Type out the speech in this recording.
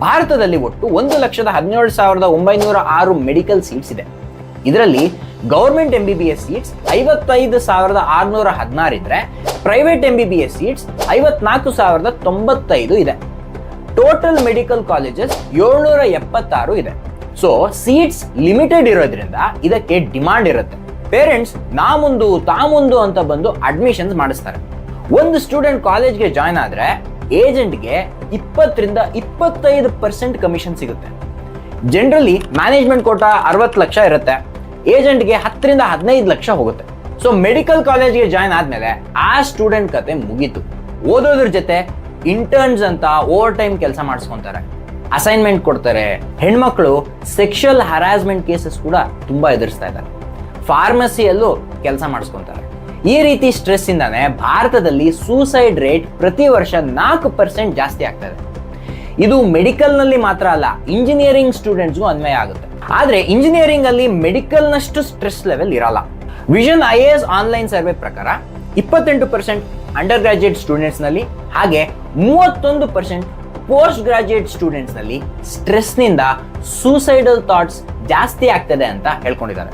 ಭಾರತದಲ್ಲಿ ಒಟ್ಟು ಒಂದು ಲಕ್ಷದ ಹದಿನೇಳು ಸಾವಿರದ ಒಂಬೈನೂರ ಆರು ಮೆಡಿಕಲ್ ಸೀಟ್ಸ್ ಇದೆ. ಇದರಲ್ಲಿ government M B B S seats ಐವತ್ತೈದು ಸಾವಿರದ ಆರುನೂರ ಹದಿನಾರು ಇದ್ರೆ, private M B B S seats ಐವತ್ನಾಲ್ಕು ಸಾವಿರದ ತೊಂಬತ್ತೈದು ಇದೆ. ಟೋಟಲ್ ಮೆಡಿಕಲ್ ಕಾಲೇಜಸ್ ಏಳ್ನೂರ ಎಪ್ಪತ್ತಾರು ಇದೆ. ಸೊ ಸೀಟ್ಸ್ ಲಿಮಿಟೆಡ್ ಇರೋದ್ರಿಂದ ಇದಕ್ಕೆ ಡಿಮಾಂಡ್ ಇರುತ್ತೆ. ಪೇರೆಂಟ್ಸ್ ನಾ ಮುಂದು ತಾ ಮುಂದು ಅಂತ ಬಂದು ಅಡ್ಮಿಷನ್ಸ್ ಮಾಡಿಸ್ತಾರೆ. ಒಂದು ಸ್ಟೂಡೆಂಟ್ ಕಾಲೇಜ್ಗೆ ಜಾಯ್ನ್ ಆದ್ರೆ ಏಜೆಂಟ್ಗೆ ಇಪ್ಪತ್ತರಿಂದ ಇಪ್ಪತ್ತೈದು ಪರ್ಸೆಂಟ್ ಕಮಿಷನ್ ಸಿಗುತ್ತೆ. ಜನರಲಿ ಮ್ಯಾನೇಜ್ಮೆಂಟ್ ಕೋಟ ಅರವತ್ತು ಲಕ್ಷ ಇರುತ್ತೆ. ಏಜೆಂಟ್ಗೆ ಹತ್ತರಿಂದ ಹದಿನೈದು ಲಕ್ಷ ಹೋಗುತ್ತೆ. ಸೊ ಮೆಡಿಕಲ್ ಕಾಲೇಜ್ಗೆ ಜಾಯ್ನ್ ಆದ್ಮೇಲೆ ಆ ಸ್ಟೂಡೆಂಟ್ ಕತೆ ಮುಗೀತು. ಓದೋದ್ರ ಜೊತೆ ಇಂಟರ್ನ್ಸ್ ಅಂತ ಓವರ್ ಟೈಮ್ ಕೆಲಸ ಮಾಡಿಸ್ಕೊಂತಾರೆ. ಅಸೈನ್ಮೆಂಟ್ ಕೊಡ್ತಾರೆ. ಹೆಣ್ಮಕ್ಳು ಸೆಕ್ಷುವಲ್ ಹರಾಸ್ಮೆಂಟ್ ಕೇಸಸ್ ಕೂಡ ತುಂಬಾ ಎದುರಿಸ್ತಾ ಇದ್ದಾರೆ. ಫಾರ್ಮಸಿಯಲ್ಲೂ ಕೆಲಸ ಮಾಡಿಸ್ಕೊಂತಾರೆ. ಈ ರೀತಿ ಸ್ಟ್ರೆಸ್ ಇಂದಾನೆ ಭಾರತದಲ್ಲಿ ಸೂಸೈಡ್ ರೇಟ್ ಪ್ರತಿ ವರ್ಷ ನಾಲ್ಕು ಪರ್ಸೆಂಟ್ ಜಾಸ್ತಿ ಆಗ್ತದೆ ಇದು. ಮೆಡಿಕಲ್ನಲ್ಲಿ ಮಾತ್ರ ಅಲ್ಲ ಇಂಜಿನಿಯರಿಂಗ್ ಸ್ಟೂಡೆಂಟ್ಸ್ಗೂ ಅನ್ವಯ ಆಗುತ್ತೆ. ಆದ್ರೆ ಇಂಜಿನಿಯರಿಂಗ್ ಅಲ್ಲಿ ಮೆಡಿಕಲ್ ನಷ್ಟು ಸ್ಟ್ರೆಸ್ ಲೆವೆಲ್ ಇರಲ್ಲ. Vision I S online survey ಪ್ರಕಾರ ಇಪ್ಪತ್ತೆಂಟು ಪರ್ಸೆಂಟ್ ಅಂಡರ್ ಗ್ರಾಜುಯೇಟ್ ಸ್ಟೂಡೆಂಟ್ಸ್ನಲ್ಲಿ, ಹಾಗೆ ಮೂವತ್ತೊಂದು ಪರ್ಸೆಂಟ್ ಪೋಸ್ಟ್ ಗ್ರಾಜುಯೇಟ್ ಸ್ಟೂಡೆಂಟ್ಸ್ನಲ್ಲಿ ಸ್ಟ್ರೆಸ್ನಿಂದ ಸೂಸೈಡಲ್ ಥಾಟ್ಸ್ ಜಾಸ್ತಿ ಆಗ್ತದೆ ಅಂತ ಹೇಳ್ಕೊಂಡಿದ್ದಾರೆ.